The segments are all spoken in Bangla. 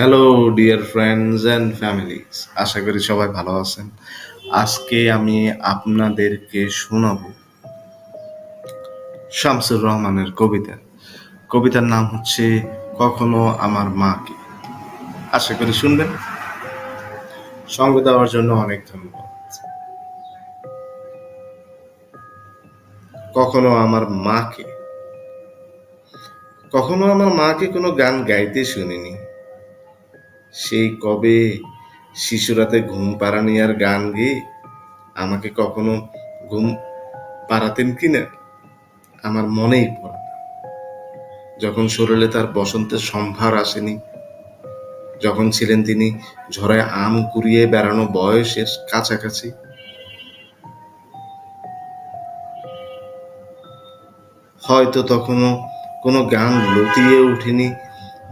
Hello dear friends and families আশা করি সবাই ভালো আছেন। আজকে আমি আপনাদেরকে শোনাব শামসুর রহমানের কবিতা। কবিতার নাম হচ্ছে কখনো আমার মাকে। আশা করি শুনবেন। সঙ্গ দেওয়ার জন্য অনেক ধন্যবাদ। কখনো আমার মাকে। কখনো আমার মাকে কোনো গান গাইতে শুনিনি। সেই কবে শিশুরাতে ঘুম পাড়ানি আর গান গেয়ে আমাকে কখনো ঘুম পাড়াতেন কিনা? আমার মনেই পড়ে যখন শরীরে তার বসন্তের সম্ভার আসেনি, যখন ছিলেন তিনি ঝড়ে আম কুড়িয়ে বেড়ানো বয়সের কাছাকাছি, হয়তো তখনও কোনো গান লতিয়ে উঠেনি,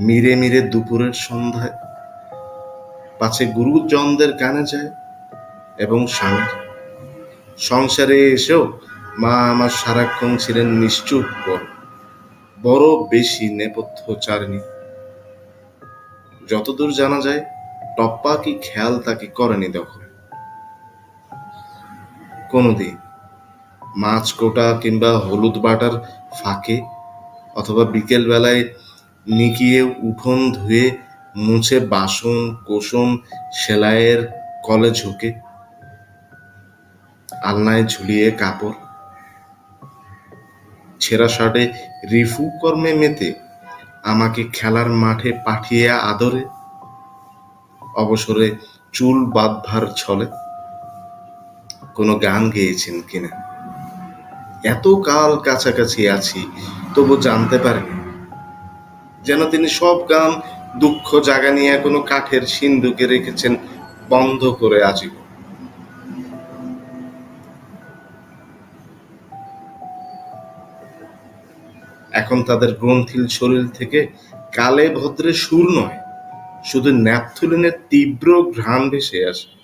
মিরে মিরে দুপুরের সন্ধ্যায়। পাছে গুরুজনদের কানে যায় এবং স্বামীর সংসারে এসেও মা আমার সারাক্ষণ ছিলেন নিশ্চুপ বড় বড় বেশি নেপথ্য নেপথ্যচারিণী। যতদূর জানা যায়, টপ্পা কি খেয়াল তাকে করেনি দখল। কোনোদিন মাছ কোটা কিংবা হলুদ বাটার ফাঁকে অথবা বিকেল বেলায় নিকিয়ে উঠোন ধুয়ে মুছে বাসন কোসন সেলাইয়ের কলে ঝুঁকে, আলনায় ঝুলিয়ে কাপড়, ছেঁড়া শার্টে রিফু কর্মে মেতে আমাকে খেলার মাঠে পাঠিয়ে আদরে, অবসরে চুল বাঁধবার ছলে কোনো গান গেয়েছেন কিনা? এত কাল কাছাকাছি আছি, তবু জানতে পারিনি। যেন তিনি সব গান দুঃখ জাগা নিয়ে কোনো কাঠের সিন্ধুকে রেখেছেন বন্ধ করে আজীবন। এখন তাদের গ্রন্থিল শরীর থেকে কালে ভদ্রে সুর নয়, শুধু ন্যাপথুলিনের তীব্র ঘ্রাণ ভেসে আসে।